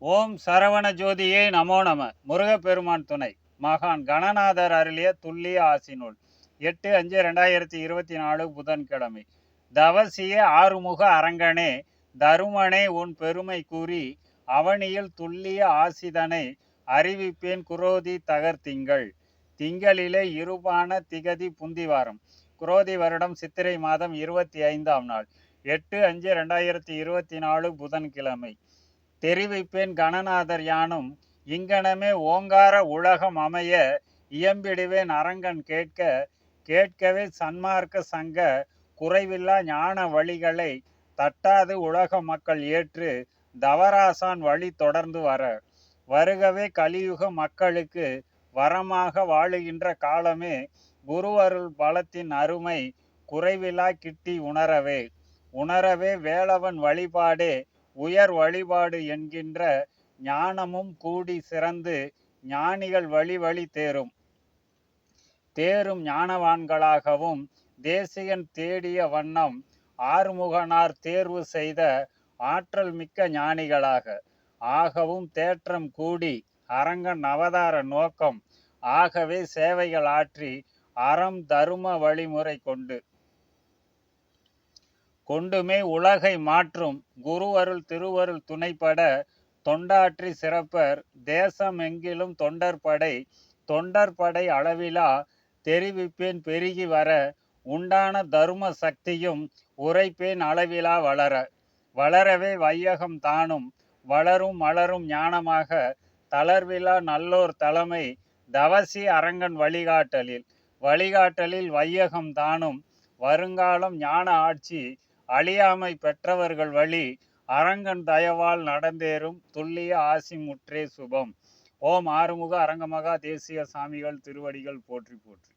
ஓம் சரவண ஜோதியே நமோ நம. முருகப்பெருமான் துணை. மகான் கணநாதர் அருளிய துல்லிய ஆசினூல் எட்டு அஞ்சு ரெண்டாயிரத்தி இருபத்தி நாலு புதன்கிழமை. தவசிய ஆறுமுக அரங்கனே தருமனே உன் பெருமை கூறி அவனியில் துல்லிய ஆசிதனை அறிவிப்பேன் குரோதி தகர் திங்கள் திங்களிலே இருபான திகதி புந்திவாரம். குரோதி வருடம் சித்திரை மாதம் இருபத்தி ஐந்தாம் நாள். எட்டு அஞ்சு ரெண்டாயிரத்தி இருபத்தி நாலு புதன்கிழமை. தெரிவிப்பேன் கணநாதர் யானும் இங்கனமே ஓங்கார உலகம் அமைய இயம்பிடுவேன் அரங்கன் கேட்க கேட்கவே சன்மார்க்க சங்க குறைவில்லா ஞான வழிகளை தட்டாது உலக மக்கள் ஏற்று தவராசான் வழி தொடர்ந்து வர. வருகவே கலியுக மக்களுக்கு வரமாக வாழுகின்ற காலமே குருவருள் பலத்தின் அருமை குறைவிலா கிட்டி உணரவே. உணரவே வேலவன் வழிபாடே உயர் வழிபாடு என்கின்ற ஞானமும் கூடி சிறந்து ஞானிகள் வழி வழி தேரும். தேரும் ஞானவான்களாகவும் தேசிகன் தேடிய வண்ணம் ஆறுமுகனார் தேர்வு செய்த ஆற்றல் மிக்க ஞானிகளாக. ஆகவும் தேற்றம் கூடி அரங்கன் அவதார நோக்கம். ஆகவே சேவைகள் ஆற்றி அறம் தரும வழிமுறை கொண்டு கொண்டுமே உலகை மாற்றும் குருவருள் திருவருள் துணைப்பட தொண்டாற்றி சிறப்பர் தேசம் எங்கிலும் தொண்டர் படை தொண்டர் படை அளவிலா தெரிவிப்பேன் பெருகி வர உண்டான தரும சக்தியும் உரைப்பேன் அளவிலா வளர. வளரவே வையகம் தானும் வளரும் மலரும் ஞானமாக தளர்விழா நல்லோர் தலைமை தவசி அரங்கன் வழிகாட்டலில். வழிகாட்டலில் வையகம் தானும் வருங்காலம் ஞான ஆட்சி அழியாமை பெற்றவர்கள் வழி அரங்கன் தயவால் நடந்தேறும் துல்லிய ஆசி முற்றே சுபம். ஓம் ஆறுமுக அரங்கமகா தேசிய சாமிகள் திருவடிகள் போற்றி போற்றி.